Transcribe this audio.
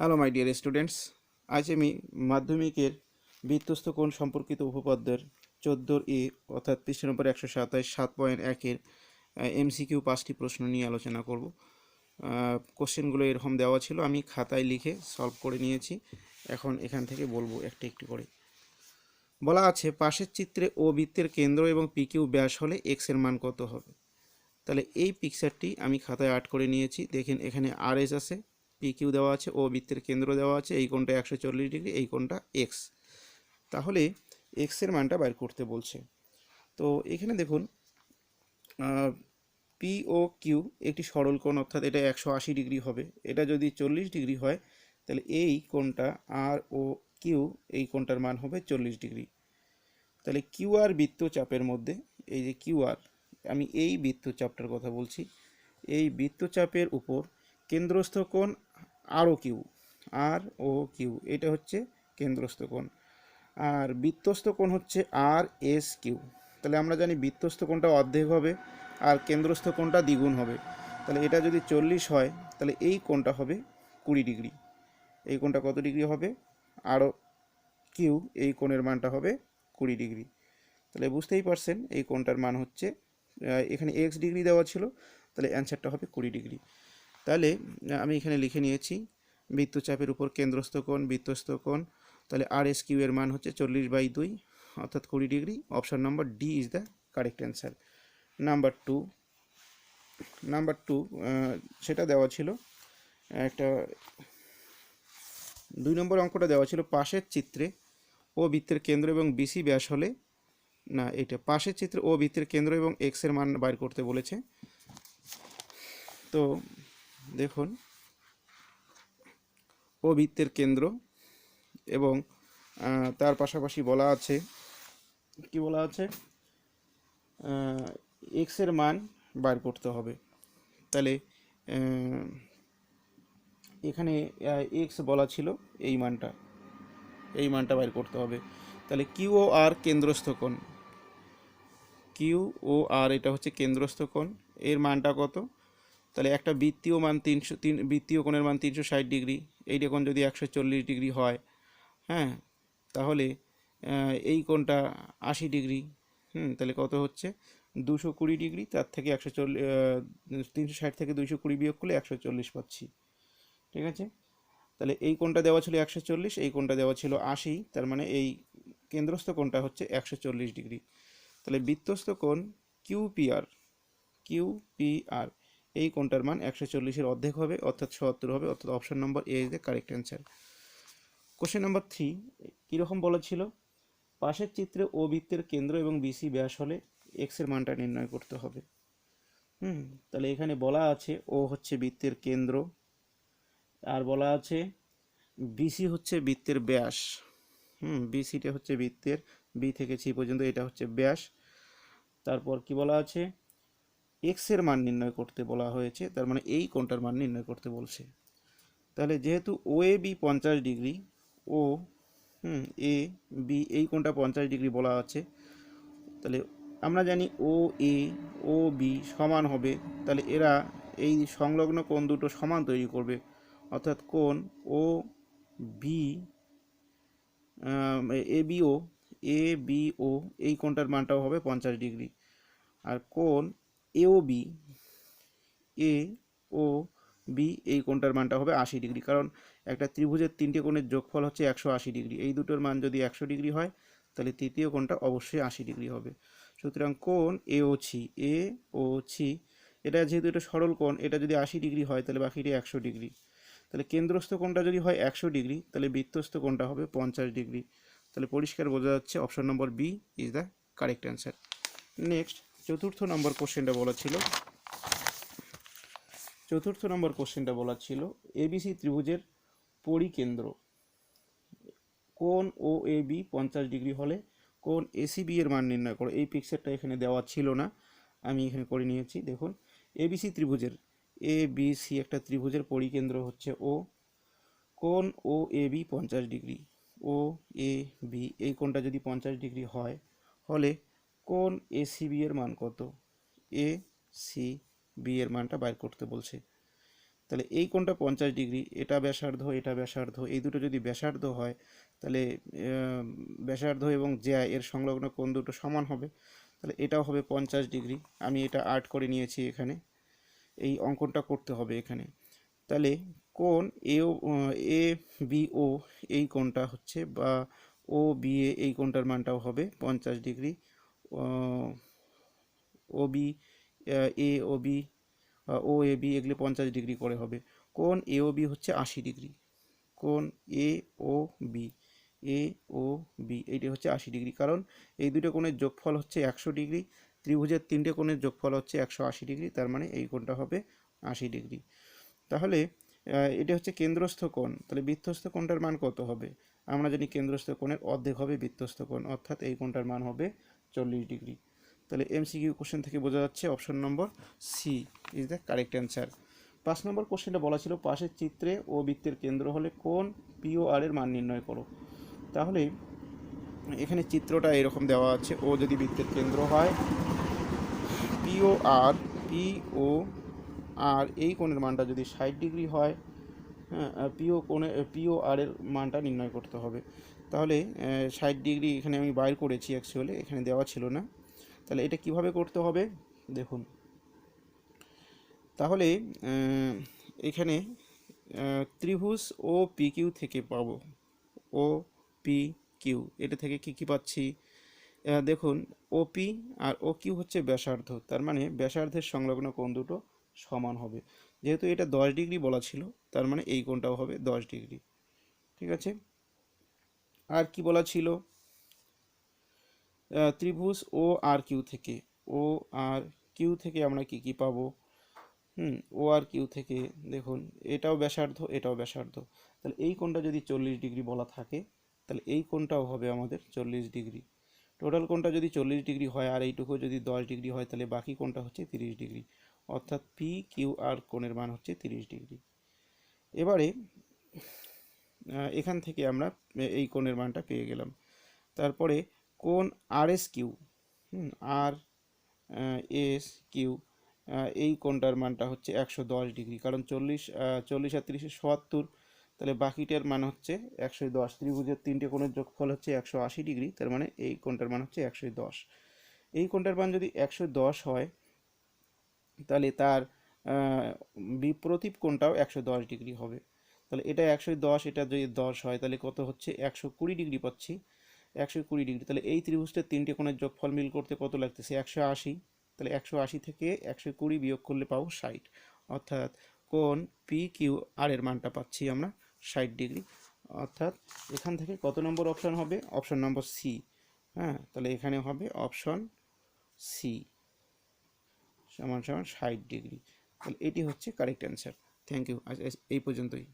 Hello my dear students আজ আমি মাধ্যমিকের বৃত্তস্থ কোণ সম্পর্কিত উপপাদ্যের চোদ্দোর এ, অর্থাৎ পৃষ্ঠ নম্বর একশো সাতাশ, সাত পয়েন্ট একের এমসিকিউ পাঁচটি প্রশ্ন নিয়ে আলোচনা করব। কোশ্চেনগুলো এরকম দেওয়া ছিল, আমি খাতায় লিখে সলভ করে নিয়েছি। এখন এখান থেকে বলব একটি একটি করে। বলা আছে, পাশের চিত্রে ও বৃত্তের কেন্দ্র এবং পিকিউ ব্যাস হলে এক্সের মান কত হবে? তাহলে এই পিকচারটি আমি খাতায় আর্ট করে নিয়েছি। দেখেন এখানে আর এস আছে পি কিউ দেওয়া আছে ও বৃত্তের কেন্দ্র দেওয়া আছে, এই কোণটা একশো চল্লিশ ডিগ্রি, এই কোণটা এক্স তাহলে এক্সের মানটা বাইর করতে বলছে। তো এখানে দেখুন পি ও কিউ একটি সরল কোণ, অর্থাৎ এটা একশো আশি ডিগ্রি হবে। এটা যদি চল্লিশ ডিগ্রি হয়, তাহলে এই কোণটা আর ও কিউ এই কোণটার মান হবে চল্লিশ ডিগ্রি। তাহলে কিউ আর বৃত্তচাপের মধ্যে, এই যে কিউ আর আমি এই বৃত্তচাপটার কথা বলছি, এই বৃত্তচাপের উপর কেন্দ্রস্থ কোণ আর ও কিউ, আর, ও, কিউ, এটা হচ্ছে কেন্দ্রস্থ কোণ। আর বৃত্তস্থ কোণ হচ্ছে আর, এস, কিউ। তাহলে আমরা জানি বৃত্তস্থ কোণটা অর্ধেক হবে, আর কেন্দ্রস্থ কোণটা দ্বিগুণ হবে। তাহলে এটা যদি চল্লিশ হয়, তাহলে এই কোণটা হবে কুড়ি ডিগ্রি। এই কোণটা কত ডিগ্রি হবে? আরও কিউ, এই কোণের মানটা হবে কুড়ি ডিগ্রি। তাহলে বুঝতেই পারছেন, এই কোণটার মান হচ্ছে এখানে এক্স ডিগ্রি দেওয়া ছিল, তাহলে অ্যান্সারটা হবে কুড়ি ডিগ্রি। তাহলে আমি এখানে লিখে নিয়েছি বৃত্তচাপের উপর কেন্দ্রস্থ কোণ বৃত্তস্থ কোণ, তাহলে আর এস কিউ এর মান হচ্ছে চল্লিশ বাই দুই, অর্থাৎ কুড়ি degree. Option number D is the correct answer number two number two সেটা দেওয়া ছিল, একটা, দুই নম্বর অঙ্কটা দেওয়া ছিল পাশের চিত্রে, ও বৃত্তের কেন্দ্র এবং বিসি ব্যাস হলে, না, এটা পাশের চিত্রে ও বৃত্তের কেন্দ্র এবং এক্সের মান বাইর করতে বলেছে। তো দেখুন ও বৃত্তের কেন্দ্র এবং তার পাশাপাশি বলা আছে, কি বলা আছে? এক্সের মান বার করতে হবে। তাহলে এখানে এক্স বলা ছিল এই মানটা। এই মানটা বাইর করতে হবে। তাহলে কিউ ও আর কেন্দ্রস্থ কোণ। কিউ ও আর এটা হচ্ছে কেন্দ্রস্থ কোণ। এর মানটা কত? তাহলে একটা বৃত্তীয় মান তিনশো, তিন, বৃত্তীয় কোণের মান তিনশো ষাট ডিগ্রি, এইটা কোণ যদি একশো চল্লিশ ডিগ্রি হয় হ্যাঁ তাহলে এই কোণটা আশি ডিগ্রি, হুম, তাহলে কত হচ্ছে? দুশো কুড়ি ডিগ্রি, তার থেকে একশো চল্লিশ তিনশো ষাট থেকে দুশো কুড়ি বিয়োগ করলে একশো চল্লিশ পাচ্ছি, ঠিক আছে? তাহলে এই কোণটা দেওয়া ছিল একশো চল্লিশ, এই কোণটা দেওয়া ছিল আশি, তার মানে এই কেন্দ্রস্থ কোণটা হচ্ছে একশো চল্লিশ ডিগ্রি। তাহলে বৃত্তস্থ কোণ কিউপিআর কিউপিআর এই কোনটার মান একশো চল্লিশের অর্ধেক হবে, অর্থাৎ সত্তর হবে, অর্থাৎ option number A is the correct answer question number three কীরকম বলা ছিল? পাশের চিত্রে ও বৃত্তের কেন্দ্র এবং বিসি ব্যাস হলে এক্সের মানটা নির্ণয় করতে হবে। হুম, তাহলে এখানে বলা আছে ও হচ্ছে বৃত্তের কেন্দ্র, আর বলা আছে বিসি হচ্ছে বৃত্তের ব্যাস। হুম বিসিটা হচ্ছে বৃত্তের বি থেকে সি পর্যন্ত এটা হচ্ছে ব্যাস। তারপর কি বলা আছে? এক্সের মান নির্ণয় করতে বলা হয়েছে, তার মানে এই কোণটার মান নির্ণয় করতে বলছে। তাহলে যেহেতু ও এ বি পঞ্চাশ degree O hmm A B এই কোণটা পঞ্চাশ ডিগ্রি বলা আছে, তাহলে আমরা জানি ও এ ও বি সমান হবে, তাহলে এরা এই সংলগ্ন কোণ দুটো সমান তৈরি করবে। অর্থাৎ কোণ O B A B O A B O এই কোণটার মানটাও হবে পঞ্চাশ ডিগ্রি। আর কোণ এও বি এ ও বি এই কোণটার মানটা হবে আশি ডিগ্রি। কারণ একটা ত্রিভুজের তিনটে কোণের যোগফল হচ্ছে একশো আশি ডিগ্রি। এই দুটোর মান যদি একশো ডিগ্রি হয়, তাহলে তৃতীয় কোণটা অবশ্যই আশি ডিগ্রি হবে। সুতরাং কোণ এ ও ছি এ ও ছি এটা যেহেতু এটা সরল কোণ, এটা যদি আশি ডিগ্রি হয়, তাহলে বাকিটি একশো ডিগ্রি। তাহলে কেন্দ্রস্থ কোণটা যদি হয় একশো ডিগ্রি, তাহলে বৃত্তস্থ কোণটা হবে পঞ্চাশ ডিগ্রি। তাহলে পরিষ্কার বোঝা যাচ্ছে option number B is the correct answer next চতুর্থ নম্বর কোশ্চেনটা বলা ছিল। চতুর্থ নম্বর কোশ্চেনটা বলা ছিল এবিসি ত্রিভুজের পরিকেন্দ্র কোন ও এ বি পঞ্চাশ ডিগ্রি হলে কোন এসিবি এর মান নির্ণয় করো। এই পিকচারটা এখানে দেওয়া ছিল না, আমি এখানে করে নিয়েছি। দেখুন এবিসি ত্রিভুজের এ বি সি একটা ত্রিভুজের পরিকেন্দ্র হচ্ছে ও কোন ও এ বি পঞ্চাশ ডিগ্রি ও এ বি এই কোণটা যদি পঞ্চাশ ডিগ্রি হয়, হলে কোন এসিবি এর মান কত? এ সি বি এর মানটা বাইর করতে বলছে। তাহলে এই কোণটা পঞ্চাশ ডিগ্রি, এটা ব্যাসার্ধ এটা ব্যাসার্ধ, এই দুটো যদি ব্যাসার্ধ হয়, তাহলে ব্যাসার্ধ এবং জ্যা এর সংলগ্ন কোণ দুটো সমান হবে। তাহলে এটাও হবে পঞ্চাশ ডিগ্রি। আমি এটা আর্ট করে নিয়েছি এখানে। এই অঙ্কনটা করতে হবে এখানে। তাহলে কোন এ এ বি ও এই কোণটা হচ্ছে বা ও বি এ এই কোণটার মানটাও হবে পঞ্চাশ degree. O B A O B O A B এগুলি পঞ্চাশ ডিগ্রি করে হবে। কোণ এ ও বি হচ্ছে আশি ডিগ্রি। কোণ এ O B A O B এইটি হচ্ছে আশি ডিগ্রি। কারণ এই দুটো কোণের যোগফল হচ্ছে একশো ডিগ্রি, ত্রিভুজের তিনটে কোণের যোগফল হচ্ছে একশো আশি ডিগ্রি, তার মানে এই কোণটা হবে আশি ডিগ্রি। তাহলে এটা হচ্ছে কেন্দ্রস্থ কোণ। তাহলে বৃত্তস্থ কোণটার মান কত হবে? আমরা জানি কেন্দ্রস্থ কোণের অর্ধেক হবে বৃত্তস্থ কোণ, অর্থাৎ এই কোণটার মান হবে চল্লিশ ডিগ্রি। তাহলে এমসিকিউ কোশ্চেন থেকে বোঝা যাচ্ছে option number C is the correct answer পাঁচ নম্বর কোশ্চেনটা বলা ছিল, পাশের চিত্রে ও বৃত্তের কেন্দ্র হলে কোন পিও আর এর মান নির্ণয় করো? তাহলে এখানে চিত্রটা এরকম দেওয়া আছে, ও যদি বৃত্তের কেন্দ্র হয় পিও আর পিও আর এই কোণের মানটা যদি ষাট ডিগ্রি হয় হ্যাঁ পিও কোণে পিও আর এর মানটা নির্ণয় করতে হবে। তাহলে ষাট ডিগ্রি এখানে আমি বাইর করেছি অ্যাকচুয়ালি এখানে দেওয়া ছিল না। তাহলে এটা কীভাবে করতে হবে? দেখুন। তাহলে এখানে ত্রিভুজ ও পি কিউ থেকে পাবো। ও পি কিউ এটা থেকে কি কি পাচ্ছি? দেখুন ওপি আর ও কিউ হচ্ছে ব্যাসার্ধ। তার মানে ব্যাসার্ধের সংলগ্ন কোণ দুটো সমান হবে। যেহেতু এটা দশ ডিগ্রি বলা ছিল, তার মানে এই কোণটাও হবে দশ ডিগ্রি। ঠিক আছে? আর কি বলা ছিল? ত্রিভুজ ও আর কিউ থেকে। ও আর কিউ থেকে আমরা কি কি পাবো? হুম ও আর কিউ থেকে দেখুন, এটাও ব্যাসার্ধ এটাও ব্যাসার্ধ। তাহলে এই কোণটা যদি চল্লিশ ডিগ্রি বলা থাকে, তাহলে এই কোণটাও হবে আমাদের চল্লিশ ডিগ্রি। টোটাল কোণটা যদি চল্লিশ ডিগ্রি হয় আর এইটুকু যদি দশ ডিগ্রি হয়, তাহলে বাকি কোণটা হচ্ছে তিরিশ ডিগ্রি। অর্থাৎ পি কিউ আর কোণের মান হচ্ছে তিরিশ ডিগ্রি। এবারে এখান থেকে আমরা এই কোণের মানটা পেয়ে গেলাম। তারপরে কোন R S Q R S Q এই কোণটার মানটা হচ্ছে একশো দশ ডিগ্রি। কারণ চল্লিশ চল্লিশ আর তিরিশে সত্তর, তাহলে বাকিটার মান হচ্ছে একশো দশ। ত্রিভুজের তিনটে কোণের যোগফল হচ্ছে একশো আশি ডিগ্রি, তার মানে এই কোণটার মান হচ্ছে একশো দশ। এই কোণটার মান যদি একশো দশ হয়, তাহলে তার বিপ্রতীপ কোণটাও একশো দশ ডিগ্রি হবে। তাহলে এটা একশো দশ, এটা যদি দশ হয়, তাহলে কত হচ্ছে? একশো কুড়ি ডিগ্রি পাচ্ছি। একশো কুড়ি ডিগ্রি, তাহলে এই ত্রিভুজটার তিনটে কোণের যোগফল মিল করতে কত লাগতেছে? একশো আশি। তাহলে একশো আশি থেকে একশো কুড়ি বিয়োগ করলে পাবো ষাট। অর্থাৎ কোন পি কিউ আর এর মানটা পাচ্ছি আমরা ষাট ডিগ্রি। অর্থাৎ এখান থেকে কত নম্বর অপশন হবে? Option number C. হ্যাঁ তাহলে এখানে হবে অপশন সি। সমান সমান ষাট ডিগ্রি। তাহলে এটি হচ্ছে কারেক্ট অ্যান্সার। Thank you. আজ এই পর্যন্তই।